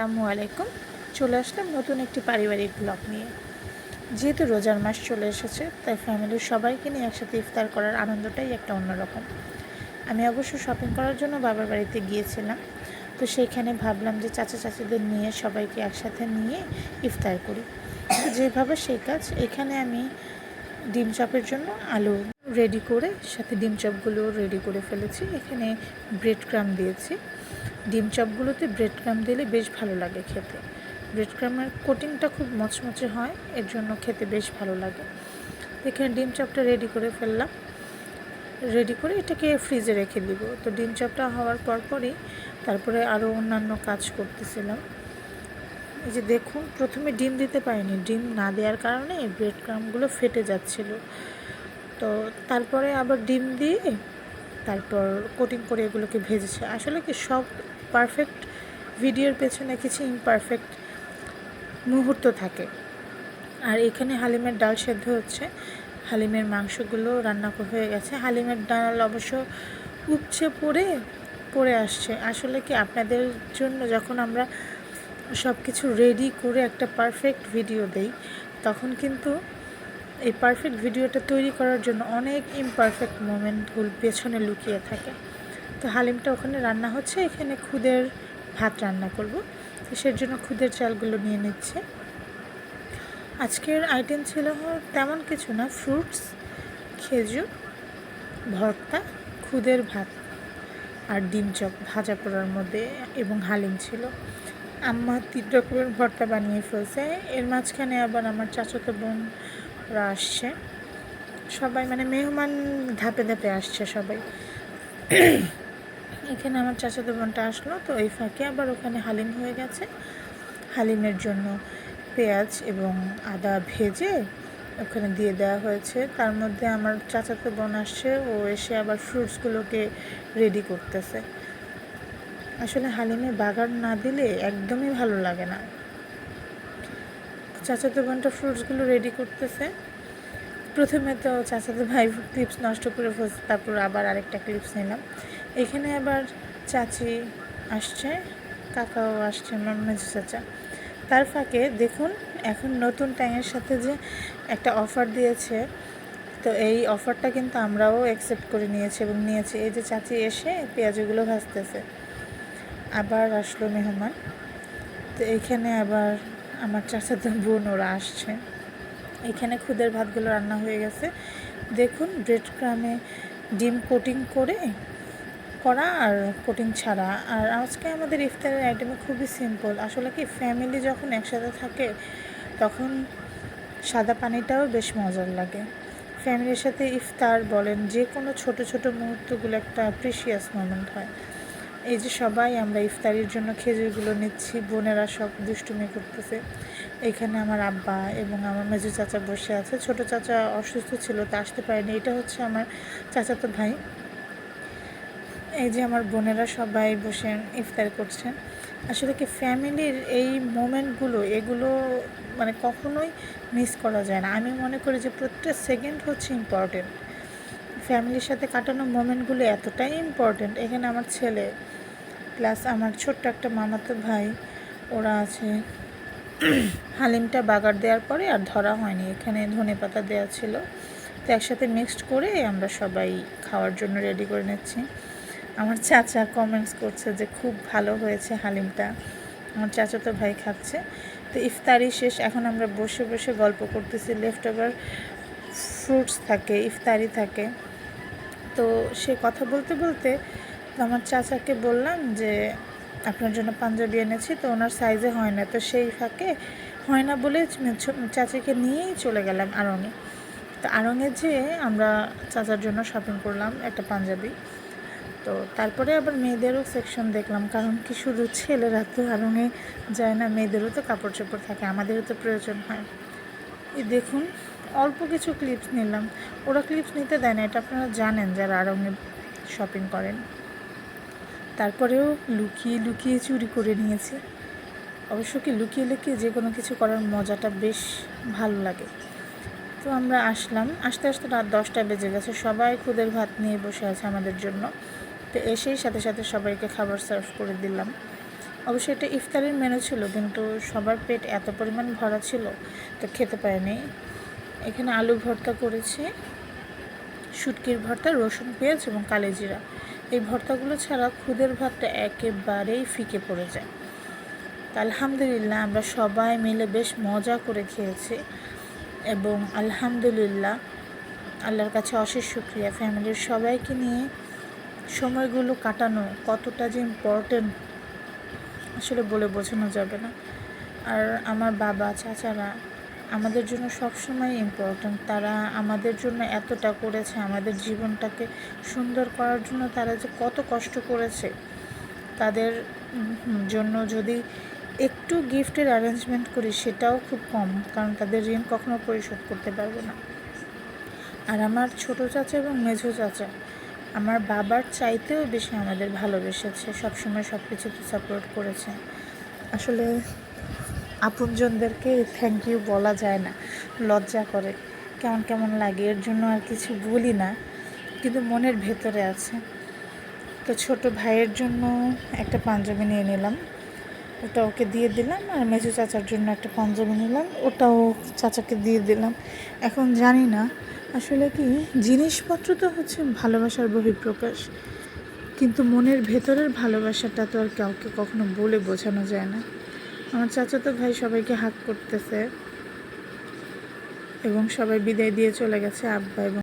আসসালামু আলাইকুম। চলে আসলাম নতুন একটি পারিবারিক ব্লগ নিয়ে। যেহেতু রোজার মাস চলে এসেছে, তাই ফ্যামিলির সবাইকে নিয়ে একসাথে ইফতার করার আনন্দটাই একটা অন্যরকম। আমি অবশ্য শপিং করার জন্য বাবার বাড়িতে গিয়েছিলাম, তো সেইখানে ভাবলাম যে চাচা, চাচিদের নিয়ে সবাইকে একসাথে নিয়ে ইফতার করি। যেভাবে সেই কাজ, এখানে আমি ডিম চপের জন্য আলু রেডি করে, সাথে ডিম চপগুলো রেডি করে ফেলেছি। এখানে ব্রেড ক্রাম দিয়েছি। ডিম চপগুলোতে ব্রেড ক্রাম দিলে বেশ ভালো লাগে খেতে। ব্রেড ক্রামের কোটিংটা খুব মচমচে হয়, এর জন্য খেতে বেশ ভালো লাগে। এখানে ডিম চপটা রেডি করে ফেললাম। রেডি করে এটাকে ফ্রিজে রেখে দিব। তো ডিম চপটা হওয়ার পরপরই তারপরে আরও অন্যান্য কাজ করতেছিলাম। এই যে দেখুন, প্রথমে ডিম দিতে পারিনি। ডিম না দেওয়ার কারণে ব্রেড ক্রামগুলো ফেটে যাচ্ছিল। তো তারপরে আবার ডিম দিয়ে তারপর কোটিং করে এগুলোকে ভেজেছে। আসলে কি সব পারফেক্ট ভিডিওর পেছনে কিছু ইমপারফেক্ট মুহূর্ত থাকে। আর এখানে হালিমের ডাল সেদ্ধ হচ্ছে। হালিমের মাংসগুলো রান্না হয়ে গেছে। হালিমের ডাল অবশ্য উপচে পড়ে পড়ে আসছে। আসলে কি আপনাদের জন্য যখন আমরা সব কিছু রেডি করে একটা পারফেক্ট ভিডিও দেই, তখন কিন্তু এই পারফেক্ট ভিডিওটা তৈরি করার জন্য অনেক ইমপারফেক্ট মোমেন্টগুলো পেছনে লুকিয়ে থাকে। তো হালিমটা ওখানে রান্না হচ্ছে, এখানে খুদের ভাত রান্না করব। তো সের জন্য খুদের চালগুলো নিয়ে নিচ্ছে। আজকের আইটেম ছিল তেমন কিছু না ফ্রুটস খেজুর, ভর্তা, খুদের ভাত আর ডিম চপ ভাজা পোড়ার মধ্যে এবং হালিম ছিল। আম্মা তিন রকমের ভর্তা বানিয়ে ফেলছে। এর মাঝখানে আবার আমার চাচাতো বোনরা আসছে। সবাই মানে মেহমান ধাপে ধাপে আসছে সবাই। এখানে আমার চাচাতো বোনটা আসলো, তো এই ফাঁকে আবার ওখানে হালিম হয়ে গেছে। হালিমের জন্য পেঁয়াজ এবং আদা ভেজে ওখানে দিয়ে দেওয়া হয়েছে। তার মধ্যে আমার চাচাতো বোন আসছে, ও এসে আবার ফ্রুটসগুলোকে রেডি করতেছে। আসলে হালিমে বাগার না দিলে একদমই ভালো লাগে না। চাচাতো বোনটা ফ্রুটসগুলো রেডি করতেছে। প্রথমে তো চাচাতো ভাই ক্লিপস নষ্ট করে ফেলছে, তারপর আবার আরেকটা ক্লিপস নিলাম। এখানে আবার চাচি আসছে, কাকাও আসছে আমার মেজু চাচা। তার ফাঁকে দেখুন, এখন নতুন ট্যাঙের সাথে যে একটা অফার দিয়েছে, তো এই অফারটা কিন্তু আমরাও অ্যাকসেপ্ট করে নিয়েছি এবং নিয়েছি। এই যে চাচি এসে পেঁয়াজগুলো ভাজতেছে। আবার আসলো মেহমান। তো এইখানে আবার আমার চাচাতো বোন ওরা আসছে। এখানে খুদের ভাতগুলো রান্না হয়ে গেছে। দেখুন ব্রেড ক্রামে ডিম কোটিং করে করা আর কোটিং ছাড়া। আর আজকে আমাদের ইফতারের আইটেমে খুবই সিম্পল আসলে কি ফ্যামিলি যখন একসাথে থাকে, তখন সাদা পানিটাও বেশ মজার লাগে। ফ্যামিলির সাথে ইফতার বলেন যে কোনো ছোট ছোট মুহূর্তগুলো একটা প্রিসিয়াস মোমেন্ট হয়। এই যে সবাই আমরা ইফতারির জন্য খেজুরগুলো নিচ্ছি, বোনেরা সব দুষ্টুমি করতেছে। এখানে আমার আব্বা এবং আমার মেজু চাচা বসে আছে। ছোট চাচা অসুস্থ ছিল, তা আসতে পারেনি। এটা হচ্ছে আমার চাচাতো ভাই। এই যে আমার বোনেরা সবাই বসে ইফতার করছেন আসলে কি ফ্যামিলির এই মোমেন্টগুলো, এগুলো মানে কখনোই মিস করা যায় না। আমি মনে করি যে প্রত্যেক সেকেন্ড হচ্ছে ইম্পর্টেন্ট ফ্যামিলির সাথে কাটানো মোমেন্টগুলো এতটাই ইম্পর্টেন্ট এখানে আমার ছেলে প্লাস আমার ছোট্ট একটা মামাতো ভাই, ওরা আছে হালিমটা বাগার দেওয়ার পরে আর ধরা হয়নি। এখানে ধনে পাতা দেওয়া ছিল। তো একসাথে মিক্সড করে আমরা সবাই খাওয়ার জন্য রেডি করে নিচ্ছি। আমার চাচা কমেন্টস করছে যে খুব ভালো হয়েছে হালিমটা। আমার চাচাতো ভাই খাচ্ছে। তো ইফতারি শেষ, এখন আমরা বসে বসে গল্প করতেছি। লেফট ওভার ফ্রুটস থাকে, ইফতারি থাকে। তো সে কথা বলতে বলতে আমার চাচাকে বললাম যে, আপনার জন্য পাঞ্জাবি এনেছি, তো ওনার সাইজে হয় না। তো সেই ফাঁকে হয় না বলে চাচাকে নিয়েই চলে গেলাম আড়ঙে তো আড়ঙে যেয়ে আমরা চাচার জন্য শপিং করলাম একটা পাঞ্জাবি। তো তারপরে আবার মেয়েদেরও সেকশন দেখলাম, কারণ কি শুধু ছেলেরা তো আড়ঙে যায় না, মেয়েদেরও তো কাপড় চোপড় থাকে, আমাদেরও তো প্রয়োজন হয়। এই দেখুন, অল্প কিছু ক্লিপস নিলাম। ওরা ক্লিপস নিতে দেয় না, এটা আপনারা জানেন যারা আড়ঙে শপিং করেন। তারপরেও লুকিয়ে লুকিয়ে চুরি করে নিয়েছি। অবশ্য কি লুকিয়ে লুকিয়ে যে কোনো কিছু করার মজাটা বেশ ভালো লাগে। তো আমরা আসলাম, আস্তে আস্তে রাত দশটা বেজে গেছে, সবাই খুদের ভাত নিয়ে বসে আছে আমাদের জন্য। তো এসেই সাথে সাথে সবাইকে খাবার সার্ভ করে দিলাম। অবশ্যই এটা ইফতারের মেনু ছিল, কিন্তু সবার পেট এত পরিমাণ ভরা ছিল তো খেতে পারেনি। এখানে আলু ভর্তা করেছে, শুটকির ভর্তা, রসুন, পেঁয়াজ এবং কালেজিরা এই ভর্তাগুলো ছাড়া খুদের ভাতটা একেবারেই ফিকে পড়ে যায়। তা আলহামদুলিল্লাহ আমরা সবাই মিলে বেশ মজা করে খেয়েছি এবং আলহামদুলিল্লাহ আল্লাহর কাছে অশেষ শুক্রিয়া। ফ্যামিলির সবাইকে নিয়ে সময়গুলো কাটানো কতটা যে ইম্পর্টেন্ট আসলে বলে বোঝানো যাবে না। আর আমার বাবা, চাচারা আমাদের জন্য সবসময় ইম্পর্ট্যান্ট তারা আমাদের জন্য এতটা করেছে, আমাদের জীবনটাকে সুন্দর করার জন্য তারা যে কত কষ্ট করেছে। তাদের জন্য যদি একটু গিফটের অ্যারেঞ্জমেন্ট করি সেটাও খুব কম, কারণ তাদের ঋণ কখনো পরিশোধ করতে পারব না। আর আমার ছোট চাচা এবং মেঝো চাচা আমার বাবার চাইতেও বেশি আমাদের ভালোবেসেছে, সবসময় সব কিছুতে সাপোর্ট করেছে। আসলে আপনজনদেরকে থ্যাংক ইউ বলা যায় না, লজ্জা করে। কেমন কেমন লাগে, এর জন্য আর কিছু বলি না, কিন্তু মনের ভেতরে আছে। তো ছোট ভাইয়ের জন্য একটা পাঞ্জাবি নিয়ে নিলাম, ওটা ওকে দিয়ে দিলাম, আর মেজো চাচার জন্য একটা পাঞ্জাবি নিলাম, ওটাও চাচাকে দিয়ে দিলাম। এখন জানি না আসলে কি, জিনিসপত্র তো হচ্ছে ভালোবাসার বহিঃপ্রকাশ। কিন্তু মনের ভেতরের ভালোবাসাটা তো আর কাউকে কখনো বলে বোঝানো যায় না। আমার চাচাতো ভাই সবাইকে হাক করতেছে এবং সবাই বিদায় দিয়ে চলে গেছে আব্বা এবং